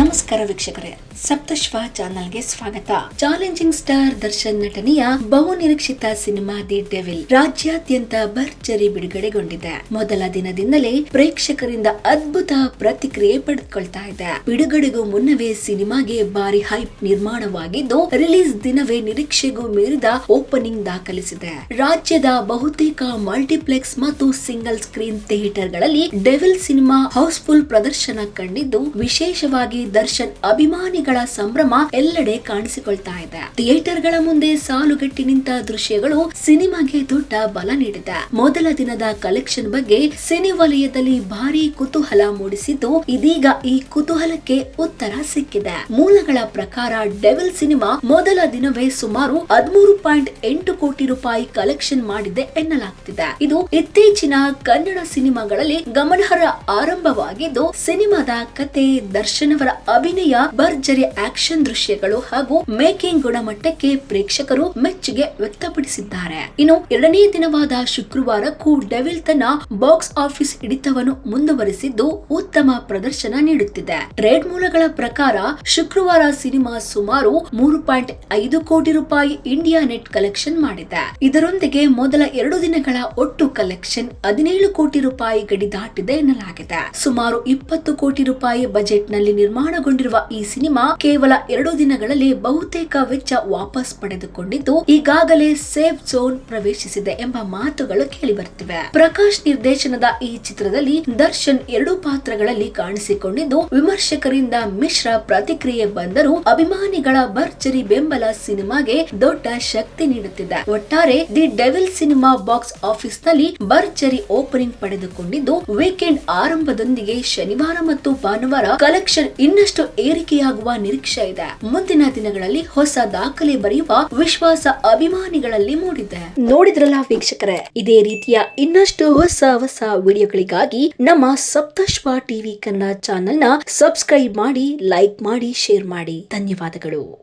ನಮಸ್ಕಾರ ವೀಕ್ಷಕರೇ, ಸಪ್ತಶ್ವ ಚಾನಲ್ಗೆ ಸ್ವಾಗತ. ಚಾಲೆಂಜಿಂಗ್ ಸ್ಟಾರ್ ದರ್ಶನ್ ನಟನೆಯ ಬಹು ನಿರೀಕ್ಷಿತ ಸಿನಿಮಾ ದಿ ಡೆವಿಲ್ ರಾಜ್ಯಾದ್ಯಂತ ಭರ್ಜರಿ ಬಿಡುಗಡೆಗೊಂಡಿದೆ. ಮೊದಲ ದಿನದಿಂದಲೇ ಪ್ರೇಕ್ಷಕರಿಂದ ಅದ್ಭುತ ಪ್ರತಿಕ್ರಿಯೆ ಪಡೆದುಕೊಳ್ತಾ ಇದೆ. ಬಿಡುಗಡೆಗೂ ಮುನ್ನವೇ ಸಿನಿಮಾಗೆ ಭಾರಿ ಹೈಪ್ ನಿರ್ಮಾಣವಾಗಿದ್ದು, ರಿಲೀಸ್ ದಿನವೇ ನಿರೀಕ್ಷೆಗೂ ಮೀರಿದ ಓಪನಿಂಗ್ ದಾಖಲಿಸಿದೆ. ರಾಜ್ಯದ ಬಹುತೇಕ ಮಲ್ಟಿಪ್ಲೆಕ್ಸ್ ಮತ್ತು ಸಿಂಗಲ್ ಸ್ಕ್ರೀನ್ ಥಿಯೇಟರ್ಗಳಲ್ಲಿ ಡೆವಿಲ್ ಸಿನಿಮಾ ಹೌಸ್ಫುಲ್ ಪ್ರದರ್ಶನ ಕಂಡಿದ್ದು, ವಿಶೇಷವಾಗಿ ದರ್ಶನ್ ಅಭಿಮಾನಿಗಳ ಸಂಭ್ರಮ ಎಲ್ಲೆಡೆ ಕಾಣಿಸಿಕೊಳ್ತಾ ಇದೆ. ಥಿಯೇಟರ್ಗಳ ಮುಂದೆ ಸಾಲುಗಟ್ಟಿ ನಿಂತ ದೃಶ್ಯಗಳು ಸಿನಿಮಾಗೆ ದೊಡ್ಡ ಬಲ ನೀಡಿದೆ. ಮೊದಲ ದಿನದ ಕಲೆಕ್ಷನ್ ಬಗ್ಗೆ ಸಿನಿ ವಲಯದಲ್ಲಿ ಭಾರಿ ಕುತೂಹಲ ಮೂಡಿಸಿದ್ದು ಇದೀಗ ಈ ಕುತೂಹಲಕ್ಕೆ ಉತ್ತರ ಸಿಕ್ಕಿದೆ. ಮೂಲಗಳ ಪ್ರಕಾರ ಡೆವಿಲ್ ಸಿನಿಮಾ ಮೊದಲ ದಿನವೇ ಸುಮಾರು ಹದಿಮೂರು ಪಾಯಿಂಟ್ ಎಂಟು ಕೋಟಿ ರೂಪಾಯಿ ಕಲೆಕ್ಷನ್ ಮಾಡಿದೆ ಎನ್ನಲಾಗ್ತಿದೆ. ಇದು ಇತ್ತೀಚಿನ ಕನ್ನಡ ಸಿನಿಮಾಗಳಲ್ಲಿ ಗಮನಾರ್ಹ ಆರಂಭವಾಗಿದ್ದು ಸಿನಿಮಾದ ಕತೆ ದರ್ಶನ್ ಅವರ ಅಭಿನಯ, ಭರ್ಜರಿ ಆಕ್ಷನ್ ದೃಶ್ಯಗಳು ಹಾಗೂ ಮೇಕಿಂಗ್ ಗುಣಮಟ್ಟಕ್ಕೆ ಪ್ರೇಕ್ಷಕರು ಮೆಚ್ಚುಗೆ ವ್ಯಕ್ತಪಡಿಸಿದ್ದಾರೆ. ಇನ್ನು ಎರಡನೇ ದಿನವಾದ ಶುಕ್ರವಾರಕ್ಕೂ ಡೆವಿಲ್ ತನ್ನ ಬಾಕ್ಸ್ ಆಫೀಸ್ ಹಿಡಿತವನ್ನು ಮುಂದುವರಿಸಿದ್ದು ಉತ್ತಮ ಪ್ರದರ್ಶನ ನೀಡುತ್ತಿದೆ. ಟ್ರೇಡ್ ಮೂಲಗಳ ಪ್ರಕಾರ ಶುಕ್ರವಾರ ಸಿನಿಮಾ ಸುಮಾರು ಮೂರು ಪಾಯಿಂಟ್ ಐದು ಕೋಟಿ ರೂಪಾಯಿ ಇಂಡಿಯಾ ನೆಟ್ ಕಲೆಕ್ಷನ್ ಮಾಡಿದೆ. ಇದರೊಂದಿಗೆ ಮೊದಲ ಎರಡು ದಿನಗಳ ಒಟ್ಟು ಕಲೆಕ್ಷನ್ ಹದಿನೇಳು ಕೋಟಿ ರೂಪಾಯಿ ಗಡಿ ದಾಟಿದೆ ಎನ್ನಲಾಗಿದೆ. ಸುಮಾರು ಇಪ್ಪತ್ತು ಕೋಟಿ ರೂಪಾಯಿ ಬಜೆಟ್ನಲ್ಲಿ ನಿರ್ಮಾಣಗೊಂಡಿರುವ ಈ ಸಿನಿಮಾ ಕೇವಲ ಎರಡು ದಿನಗಳಲ್ಲಿ ಬಹುತೇಕ ವೆಚ್ಚ ವಾಪಸ್ ಪಡೆದುಕೊಂಡಿದ್ದು, ಈಗಾಗಲೇ ಸೇಫ್ ಝೋನ್ ಪ್ರವೇಶಿಸಿದೆ ಎಂಬ ಮಾತುಗಳು ಕೇಳಿಬರುತ್ತಿವೆ ಪ್ರಕಾಶ್ ನಿರ್ದೇಶನದ ಈ ಚಿತ್ರದಲ್ಲಿ ದರ್ಶನ್ ಎರಡು ಪಾತ್ರಗಳಲ್ಲಿ ಕಾಣಿಸಿಕೊಂಡಿದ್ದು, ವಿಮರ್ಶಕರಿಂದ ಮಿಶ್ರ ಪ್ರತಿಕ್ರಿಯೆ ಬಂದರೂ ಅಭಿಮಾನಿಗಳ ಭರ್ಜರಿ ಬೆಂಬಲ ಸಿನಿಮಾಗೆ ದೊಡ್ಡ ಶಕ್ತಿ ನೀಡುತ್ತಿದೆ. ಒಟ್ಟಾರೆ, ದಿ ಡೆವಿಲ್ ಸಿನಿಮಾ ಬಾಕ್ಸ್ ಆಫೀಸ್ನಲ್ಲಿ ಭರ್ಜರಿ ಓಪನಿಂಗ್ ಪಡೆದುಕೊಂಡಿದ್ದು, ವೀಕೆಂಡ್ ಆರಂಭದೊಂದಿಗೆ ಶನಿವಾರ ಮತ್ತು ಭಾನುವಾರ ಕಲೆಕ್ಷನ್ ಇನ್ನಷ್ಟು ಏರಿಕೆಯಾಗುವ ನಿರೀಕ್ಷೆ ಇದೆ. ಮುಂದಿನ ದಿನಗಳಲ್ಲಿ ಹೊಸ ದಾಖಲೆ ಬರೆಯುವ ವಿಶ್ವಾಸ ಅಭಿಮಾನಿಗಳಲ್ಲಿ ಮೂಡಿದೆ. ನೋಡಿದ್ರಲ್ಲ ವೀಕ್ಷಕರೇ, ಇದೇ ರೀತಿಯ ಇನ್ನಷ್ಟು ಹೊಸ ಹೊಸ ವಿಡಿಯೋಗಳಿಗಾಗಿ ನಮ್ಮ ಸಪ್ತಶ್ವ ಟಿವಿ ಕನ್ನಡ ಚಾನೆಲ್ನ ಸಬ್ಸ್ಕ್ರೈಬ್ ಮಾಡಿ, ಲೈಕ್ ಮಾಡಿ, ಶೇರ್ ಮಾಡಿ. ಧನ್ಯವಾದಗಳು.